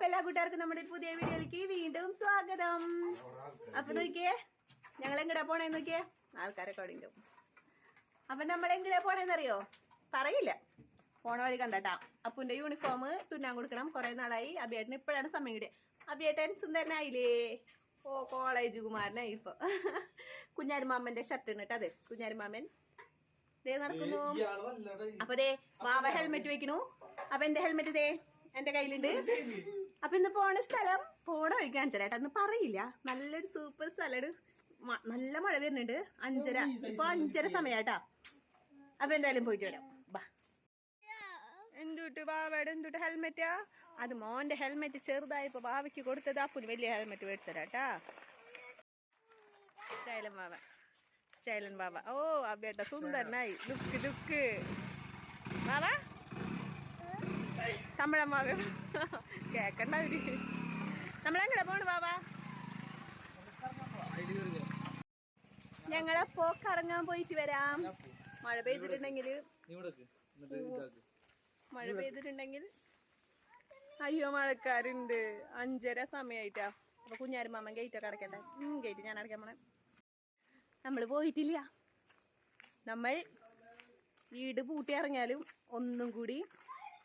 അപ്പൊ എല്ലാ കൂട്ടുകാർക്കും നമ്മുടെ ഒരു പുതിയ വീഡിയോയിലേക്ക് വീണ്ടും സ്വാഗതം. അപ്പൊ നോക്കിയേ ഞങ്ങൾ എങ്ങടെ പോണേന്ന് നോക്കിയേ? ആൾക്കാരൊക്കെ അവിടെ ഉണ്ടാവും അപ്പൊ നമ്മൾ പോണേന്ന് പോണേന്നറിയോ? പറയില്ല. പോണ വഴി കണ്ടട്ടാ. അപ്പുന്റെ യൂണിഫോം തുന്നാൻ കൊടുക്കണം. കുറെ നാളായി. അഭിയേട്ടന് ഇപ്പോഴാണ് സമയം കിട്ടിയത് അഭിയേട്ടൻ സുന്ദരനായില്ലേ? ഓ കോളേജ് കുമാരനായി ഇപ്പൊ. കുഞ്ഞാരിമാമന്റെ ഷർട്ട് ഇട്ട് അതെ കുഞ്ഞാരിമാമൻ. ദേ നടക്കുന്നു. അപ്പൊ ദേ വാവ ഹെൽമെറ്റ് വെക്കണു അപ്പൊ എന്റെ ഹെൽമെറ്റ് ദേ എന്റെ കയ്യിലുണ്ട്. അപ്പൊ ഇന്ന് പോണ സ്ഥലം പോണ വഴി കാണിച്ചു ചേട്ടാ ഇന്ന് പറയില്ല. നല്ലൊരു സൂപ്പർ സ്ഥലമാണ്. നല്ല മഴ വരുന്നുണ്ട്. അഞ്ചര. ഇപ്പൊ അഞ്ചര സമയാട്ടാ. അപ്പൊ എന്തായാലും പോയിട്ട് വരാം. ബാ. എന്തുട്ട് ബാവയുടെ എന്തുട്ട് ഹെൽമെറ്റാ? അത് മോന്റെ ഹെൽമെറ്റ് ചെറുതായപ്പോ ബാവയ്ക്ക് കൊടുത്തത്. അപ്പുന് വലിയ ഹെൽമെറ്റ് മേടിച്ചതാട്ടാ ശൈലൻ ബാബ ശൈലൻ ബാബ ഓ അബേട്ട സുന്ദരനായി. Look look. ബാബ തമിഴമ്മാവ കേക്കണ്ട അവർ നമ്മളെങ്ങടെ പോണ് ബാബാ? ഞങ്ങളപ്പോ കറങ്ങാൻ പോയിട്ട് വരാം. മഴ പെയ്തിട്ടുണ്ടെങ്കിൽ മഴ പെയ്തിട്ടുണ്ടെങ്കിൽ. അയ്യോ മഴക്കാരുണ്ട്. അഞ്ചര സമയായിട്ടാ. അപ്പൊ കുഞ്ഞാരുമാമൻ ഗേറ്റ് ഒക്കെ അടക്കണ്ടേ ഗേറ്റ് ഞാൻ അടക്കാൻ പോണേ നമ്മൾ പോയിട്ടില്ല. നമ്മൾ വീട് പൂട്ടി ഇറങ്ങിയാലും ഒന്നും കൂടി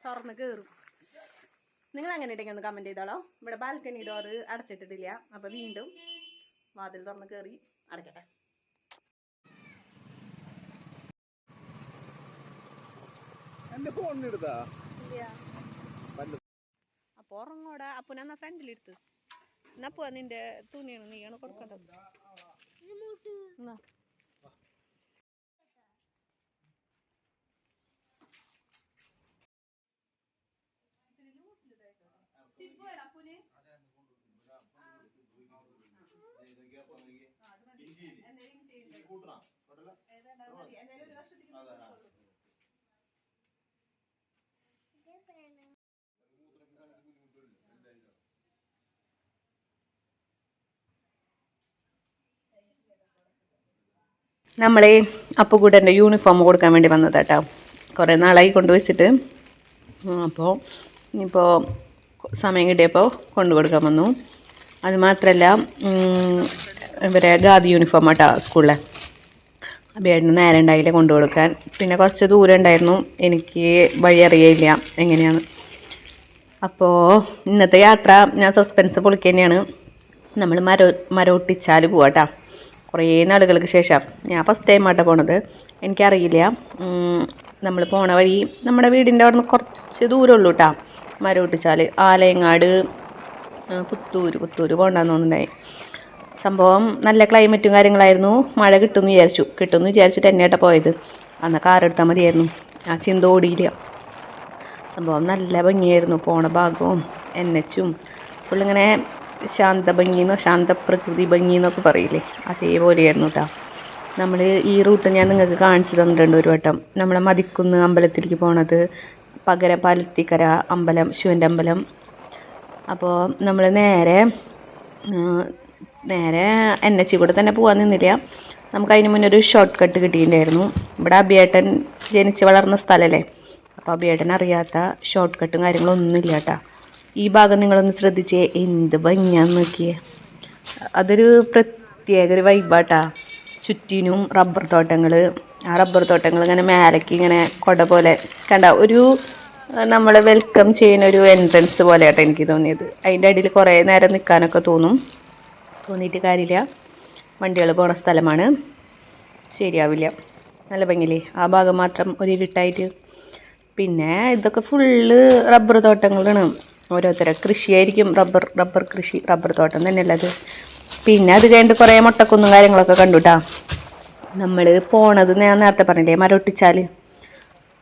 തുറന്ന് കയറും നിങ്ങൾ അങ്ങനെ ഇടയ്ക്ക് ഒന്ന് കമന്റ് ചെയ്തോളോ. ഇവിടെ ബാൽക്കണി ഡോറ് അടച്ചിട്ടിട്ടില്ല. അപ്പോൾ വീണ്ടും വാതിൽ തുറന്ന് കയറി അടയ്ക്കട്ടെ അപ്പൊ അപ്പോൾ ഉറങ്ങോടാ അപ്പൊ ഞാൻ ഫ്രണ്ടിലെടുത്ത് എന്നാ പോവാ നിന്റെ തുണിയാണ് നീയാണ് കൊടുക്കേണ്ടത്. നമ്മളെ അപ്പുകൂട്ടന്റെ യൂണിഫോം കൊടുക്കാൻ വേണ്ടി വന്നതാട്ടോ. കുറേ നാളായി കൊണ്ടുവച്ചിട്ട്. അപ്പോൾ ഇനിയിപ്പോൾ സമയം കിട്ടിയപ്പോൾ കൊണ്ടു കൊടുക്കാൻ വന്നു. അത് മാത്രമല്ല ഉം, ഇവരെ ഗാദി യൂണിഫോം ആട്ടോ സ്കൂളിലെ ബേഡിന് നേരെ ഉണ്ടായില്ല കൊണ്ടു കൊടുക്കാൻ പിന്നെ കുറച്ച് ദൂരം ഉണ്ടായിരുന്നു. എനിക്ക് വഴി അറിയയില്ല എങ്ങനെയാണ്. അപ്പോൾ ഇന്നത്തെ യാത്ര ഞാൻ സസ്പെൻസ് പൊളിക്കുക തന്നെയാണ്. നമ്മൾ മരോ മരോട്ടിച്ചാൽ പോവാട്ടാ. കുറേ നാളുകൾക്ക് ശേഷം ഞാൻ ഫസ്റ്റ് ടൈം ആട്ടോ പോണത്. എനിക്കറിയില്ല. നമ്മൾ പോണ വഴി നമ്മുടെ വീടിന്റെ അവിടെ നിന്ന് കുറച്ച് ദൂരമുള്ളൂ കേട്ടോ മരോട്ടിച്ചാൽ ആലയങ്ങാട് പുത്തൂര് പുത്തൂര് പോകണ്ടെന്ന് തോന്നുന്നുണ്ടായി. സംഭവം നല്ല ക്ലൈമറ്റും കാര്യങ്ങളായിരുന്നു. മഴ കിട്ടുമെന്ന് വിചാരിച്ചു. കിട്ടുമെന്ന് വിചാരിച്ചിട്ട് എന്നെയാട്ടാ പോയത്. അന്ന് കാറെടുത്താൽ മതിയായിരുന്നു. ആ ചിന്ത ഓടിയില്ല. സംഭവം നല്ല ഭംഗിയായിരുന്നു. പോണ ഭാഗവും എൻ എച്ചും ഫുള്ളിങ്ങനെ ശാന്ത ഭംഗിന്നോ ശാന്ത പ്രകൃതി എന്നൊക്കെ പറയില്ലേ? അതേപോലെയായിരുന്നു കേട്ടോ നമ്മൾ ഈ റൂട്ട് ഞാൻ നിങ്ങൾക്ക് കാണിച്ചു തന്നിട്ടുണ്ട് ഒരു വട്ടം. നമ്മളെ മതിക്കുന്ന് അമ്പലത്തിലേക്ക് പോണത് പകരം പാലത്തിക്കര അമ്പലം ശിവന്റെ അമ്പലം അപ്പോൾ നമ്മൾ നേരെ നേരെ എൻ എച്ച് കൂടെ തന്നെ പോകാൻ നിന്നില്ല. നമുക്ക് അതിന് മുന്നേ ഒരു ഷോർട്ട് കട്ട് കിട്ടിയിട്ടുണ്ടായിരുന്നു. ഇവിടെ അബിയേട്ടൻ ജനിച്ച് വളർന്ന സ്ഥലമല്ലേ അപ്പോൾ അബിയേട്ടൻ അറിയാത്ത ഷോർട്ട് കട്ടും കാര്യങ്ങളൊന്നും ഇല്ല കേട്ടോ. ഈ ഭാഗം നിങ്ങളൊന്ന് ശ്രദ്ധിച്ചേ എന്ത് ഭംഗിയാന്ന് നോക്കിയേ. അതൊരു പ്രത്യേക ഒരു വൈബാട്ടാ ചുറ്റിനും റബ്ബർ തോട്ടങ്ങൾ ആ റബ്ബർ തോട്ടങ്ങൾ ഇങ്ങനെ മേലേക്ക് ഇങ്ങനെ കൊട പോലെ. കണ്ട ഒരു നമ്മളെ വെൽക്കം ചെയ്യുന്ന ഒരു എൻട്രൻസ് പോലെയാട്ടോ എനിക്ക് തോന്നിയത്. അതിന്റെ അടിയിൽ കുറേ നേരം നിൽക്കാനൊക്കെ തോന്നും. തോന്നിയിട്ട് കാര്യമില്ല. വണ്ടികൾ പോണ സ്ഥലമാണ്. ശരിയാവില്ല. നല്ല ഭംഗിയില്ലേ? ആ ഭാഗം മാത്രം ഒരു ഇരുട്ടായിട്ട്. പിന്നെ ഇതൊക്കെ ഫുള്ള് റബ്ബർ തോട്ടങ്ങളാണ്. ഓരോരുത്തരെ കൃഷിയായിരിക്കും റബ്ബർ റബ്ബർ കൃഷി റബ്ബർ തോട്ടം തന്നെയല്ല അത്? പിന്നെ അത് കഴിഞ്ഞിട്ട് കുറേ മുട്ടക്കുന്നും കാര്യങ്ങളൊക്കെ കണ്ടുട്ടാ നമ്മൾ പോണത് ഞാൻ നേരത്തെ പറഞ്ഞില്ലേ? മരൊട്ടിച്ചാൽ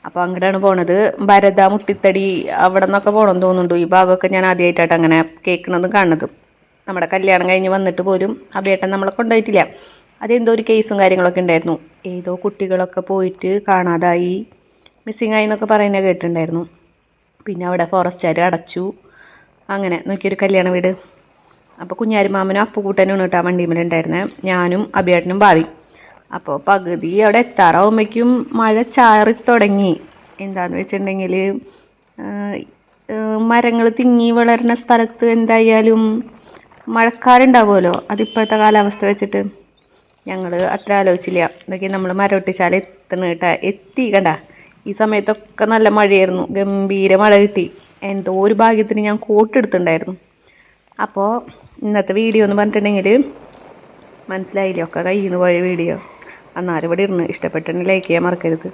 അപ്പോൾ അങ്ങോട്ടാണ് പോണത്. ഭരത മുട്ടിത്തടി അവിടെ നിന്നൊക്കെ പോകണമെന്ന് തോന്നുന്നുണ്ട്? ഈ ഭാഗമൊക്കെ ഞാൻ ആദ്യമായിട്ടാണ് അങ്ങനെ കേൾക്കണതും കാണുന്നതും. നമ്മുടെ കല്യാണം കഴിഞ്ഞ് വന്നിട്ട് പോലും അബേട്ടൻ നമ്മളെ കൊണ്ടുപോയിട്ടില്ല. അതെന്തോ ഒരു കേസും കാര്യങ്ങളൊക്കെ ഉണ്ടായിരുന്നു. ഏതോ കുട്ടികളൊക്കെ പോയിട്ട് കാണാതായി. മിസ്സിങ് ആയി എന്നൊക്കെ പറയുന്നത് കേട്ടിട്ടുണ്ടായിരുന്നു. പിന്നെ അവിടെ ഫോറസ്റ്റുകാർ അടച്ചു. അങ്ങനെ നോക്കിയൊരു കല്യാണ വീട്. അപ്പോൾ കുഞ്ഞാരിമാമനും അപ്പുകൂട്ടനും കേട്ടോ ആ വണ്ടിമേലുണ്ടായിരുന്നത് ഞാനും അഭിയേട്ടനും ഭാവി. അപ്പോൾ പകുതി അവിടെ എത്താറാവുമ്പോഴേക്കും മഴ ചാറി തുടങ്ങി. എന്താണെന്ന് വെച്ചിട്ടുണ്ടെങ്കിൽ മരങ്ങൾ തിങ്ങി വളരുന്ന സ്ഥലത്ത് എന്തായാലും മഴക്കാരുണ്ടാവുമല്ലോ. അതിപ്പോഴത്തെ കാലാവസ്ഥ വെച്ചിട്ട് ഞങ്ങൾ അത്ര ആലോചിച്ചില്ല. ഇതൊക്കെ നമ്മൾ മരം ഒട്ടിച്ചാൽ എത്തണ കേട്ടാ. എത്തി കണ്ട. ഈ സമയത്തൊക്കെ നല്ല മഴയായിരുന്നു. ഗംഭീര മഴ കിട്ടി. എന്തോ ഒരു ഭാഗ്യത്തിന് ഞാൻ കോട്ടെടുത്തിട്ടുണ്ടായിരുന്നു. അപ്പോൾ ഇന്നത്തെ വീഡിയോ എന്ന് പറഞ്ഞിട്ടുണ്ടെങ്കിൽ മനസ്സിലായില്ലേ? ഒക്കെ കയ്യിൽ നിന്ന് പോയ വീഡിയോ. എന്നാലും ഇവിടെ ഇരുന്ന് ഇഷ്ടപ്പെട്ടിട്ടുണ്ടെങ്കിൽ ലൈക്ക് ചെയ്യാൻ മറക്കരുത്.